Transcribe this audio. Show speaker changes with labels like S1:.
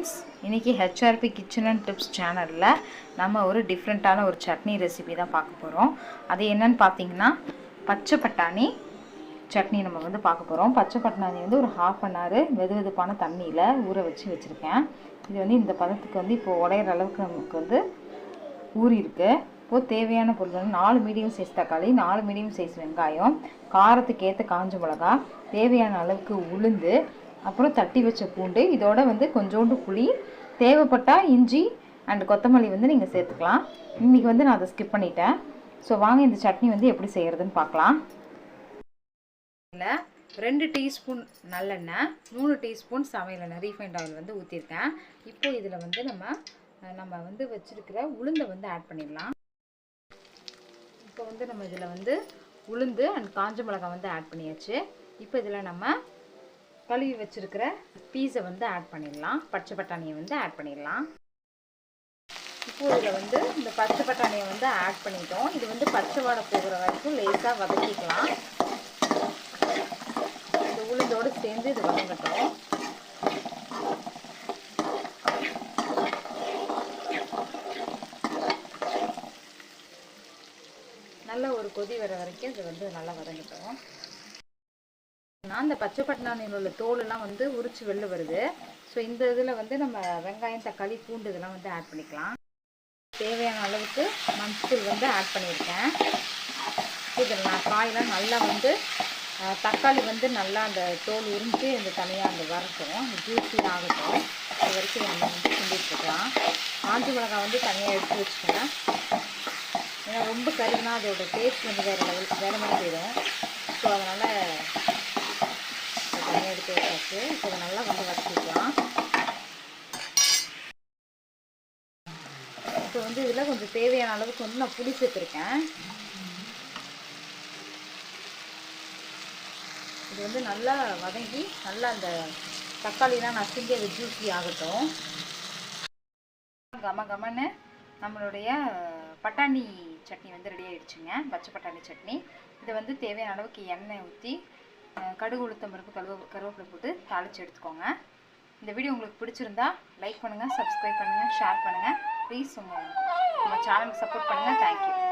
S1: இன்றைக்கி ஹெச்ஆர்பி kitchen and tips சேனலில் நம்ம ஒரு டிஃப்ரெண்ட்டான ஒரு சட்னி ரெசிபி தான் பார்க்க போகிறோம் அது என்னன்னு பார்த்தீங்கன்னா பச்சை பட்டாணி சட்னி நம்ம வந்து பார்க்க போகிறோம் பச்சை பட்டாணி வந்து ஒரு ஹாஃப் அன் ஹவர் வெது வெதுப்பான தண்ணியில் ஊற வச்சு வச்சுருக்கேன். இது வந்து இந்த பதத்துக்கு வந்து இப்போ உடையிற அளவுக்கு நமக்கு வந்து ஊறிருக்கு இப்போது தேவையான பொருள் வந்து நாலு மீடியம் சைஸ் தக்காளி நாலு மீடியம் சைஸ் வெங்காயம் காரத்துக்கு ஏற்ற காஞ்ச மிளகா தேவையான அளவுக்கு உளுந்து அப்புறம் தட்டி வச்ச பூண்டு இதோட வந்து கொஞ்சோண்டு புளி தேவைப்பட்டால் இஞ்சி அண்ட் கொத்தமல்லி வந்து நீங்கள் சேர்த்துக்கலாம். இன்றைக்கி வந்து நான் அதை ஸ்கிப் பண்ணிட்டேன். ஸோ வாங்க இந்த சட்னி வந்து எப்படி செய்கிறதுன்னு பார்க்கலாம். இல்லை ரெண்டு டீஸ்பூன் நல்லெண்ணெய் மூணு டீஸ்பூன் சமையல் எண்ணெய் ரீஃபைண்ட் ஆயில் வந்து ஊற்றிருக்கேன் இப்போ இதில் வந்து நம்ம நம்ம வந்து வச்சுருக்கிற உளுந்தை வந்து ஆட் பண்ணிடலாம். இப்போ வந்து நம்ம இதில் வந்து உளுந்து அண்ட் காஞ்ச மிளகாய் வந்து ஆட் பண்ணியாச்சு. இப்போ இதில் நம்ம கழுவி வச்சுருக்கிற பீஸை வந்து ஆட் பண்ணிடலாம். பச்சை பட்டாணியை வந்து ஆட் பண்ணிடலாம். இப்போ இதில் வந்து இந்த பச்சை பட்டாணியை வந்து ஆட் பண்ணிட்டோம். இது வந்து பச்சை வாடை போகிற வரைக்கும் லேசாக வதக்கிக்கலாம். இந்த உளுந்தோடு சேர்ந்து இது வதங்கட்டும். நல்ல ஒரு கொதி வர வரைக்கும் இது வந்து நல்லா வதங்கட்டும். நான் இந்த பச்சை பட்டாணியில் உள்ள தோலெல்லாம் வந்து உரிச்சு வெளில வருது. ஸோ இந்த இதில் வந்து நம்ம வெங்காயம் தக்காளி பூண்டு இதெல்லாம் வந்து ஆட் பண்ணிக்கலாம். தேவையான அளவுக்கு மஞ்சள் வந்து ஆட் பண்ணியிருக்கேன். இதில் நான் காயெல்லாம் நல்லா வந்து தக்காளி வந்து நல்லா அந்த தோல் உறிஞ்சு இந்த தனியாக அந்த வரட்டும். அந்த ஜூஸி ஆகட்டும். இது வரைக்கும் நம்ம வந்து கிண்டிட்டு இருக்கலாம் மிளகாய் வந்து தனியாக எடுத்து வச்சுட்டேன். ஏன்னா ரொம்ப கருதுனா அதோட டேஸ்ட் வந்து வேறு லெவலுக்கு வேறு மாதிரி போயிடும். ஸோ அதனால் தனியாக எடுத்து வச்சாச்சு இப்போ இதை நல்லா வந்து வச்சுக்கலாம் இப்போ வந்து இதில் கொஞ்சம் தேவையான அளவுக்கு வந்து நான் புளி சேர்த்துருக்கேன் இது வந்து நல்லா வதங்கி நல்லா அந்த தக்காளிலாம் நசுங்கி அது ஜூஸி ஆகட்டும். கம கமன்னு நம்மளுடைய பட்டாணி சட்னி வந்து ரெடி ஆகிடுச்சுங்க பச்சை பட்டாணி சட்னி. இதை வந்து தேவையான அளவுக்கு எண்ணெய் ஊற்றி கடுகு உளுத்தம் பருப்பு கருவ கருவேப்பிலை போட்டு தாளித்து எடுத்துக்கோங்க. இந்த வீடியோ உங்களுக்கு பிடிச்சிருந்தா லைக் பண்ணுங்கள் சப்ஸ்கிரைப் பண்ணுங்கள் ஷேர் பண்ணுங்கள் ப்ளீஸ் உங்கள் நம்ம சேனலுக்கு சப்போர்ட் பண்ணுங்கள் தேங்க்யூ